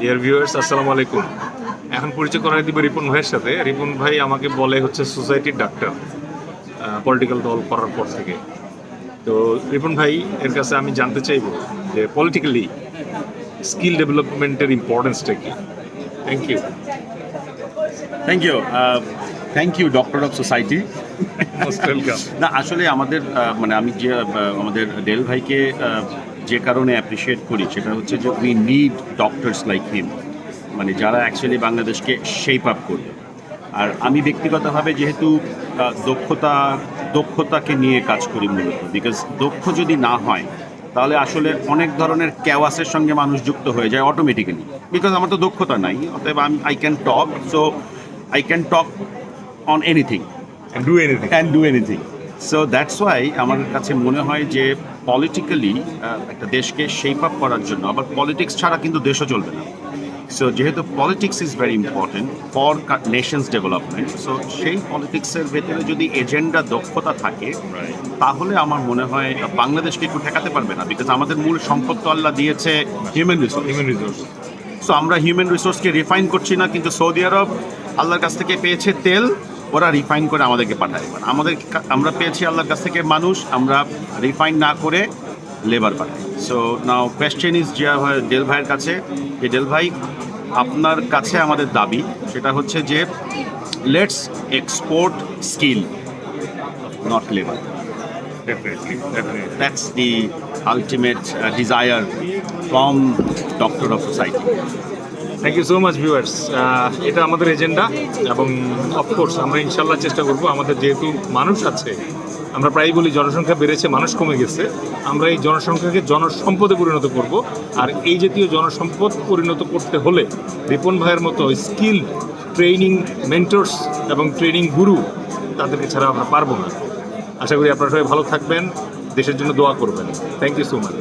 Dear viewers আসসালামু আলাইকুম। এখন পরিচয় করাই দিব রিপন ভাইয়ের সাথে। রিপন ভাই আমাকে বলে হচ্ছে সোসাইটির ডাক্তার পলিটিক্যাল দল করার পর থেকে। তো রিপন ভাই এর কাছে আমি জানতে চাইব যে পলিটিক্যালি স্কিল ডেভেলপমেন্টের ইম্পর্টেন্সটা কি? Thank you thank you thank you doctor of society না আসলে আমাদের মানে আমি যে আমাদের ডেল ভাইকে যে কারণে অ্যাপ্রিসিয়েট করি সেটা হচ্ছে যে we need doctors like him মানে যারা অ্যাকচুয়ালি বাংলাদেশকে শেপ আপ করবে। আর আমি ব্যক্তিগতভাবে যেহেতু দক্ষতা দক্ষতাকে নিয়ে কাজ করি মূলত বিকজ দক্ষ যদি না হয় তাহলে আসলে অনেক ধরনের ক্যাওয়াসের সঙ্গে মানুষ যুক্ত হয়ে যায় অটোমেটিক্যালি বিকজ আমার তো দক্ষতা নাই অতএব আমি I can talk so I can talk on anything do anything can do anything so that's why আমার কাছে মনে হয় যে পলিটিক্যালি একটা দেশকে শেপ আপ করার জন্য আবার পলিটিক্স ছাড়া কিন্তু দেশও চলবে না। সো যেহেতু politics is very important for nation's development so সেই পলিটিক্সের ভেতরে যদি এজেন্ডা দক্ষতা থাকে তাহলে আমার মনে হয় বাংলাদেশকে একটু ঠেকাতে পারবে না বিকজ আমাদের মূল সম্পদ তো আল্লাহ দিয়েছে human resource human resource so আমরা হিউম্যান রিসোর্সকে রিফাইন করছি না কিন্তু সৌদি আরব আল্লাহর কাছ থেকে পেয়েছে তেল ওরা রিফাইন করে আমাদেরকে পাঠায়। এবার আমাদের আমরা পেয়েছি আল্লাহর কাছ থেকে মানুষ আমরা রিফাইন না করে লেবার পাঠাই। So now question is Zia ভাই ডেল ভাইয়ের কাছে। যে ডেল ভাই আপনার কাছে আমাদের দাবি সেটা হচ্ছে যে let's export skill not labour that's the ultimate desire from doctor of society thank you so much viewers এটা আমাদের এজেন্ডা এবং অফকোর্স আমরা ইনশাল্লাহ চেষ্টা করব আমাদের যেহেতু মানুষ আছে, আমরা প্রায়ই বলি জনসংখ্যা বেড়েছে, মানুষ কমে গেছে, আমরা এই জনসংখ্যাকে জনসম্পদে পরিণত করব। আর এই জাতীয় জনসম্পদ পরিণত করতে হলে রিপন ভাইয়ের মতো স্কিল ট্রেনিং মেন্টরস এবং ট্রেনিং গুরু তাদেরকে ছাড়া আমরা পারব না। আশা করি আপনারা সবাই ভালো থাকবেন, দেশের জন্য দোয়া করবেন। Thank you so much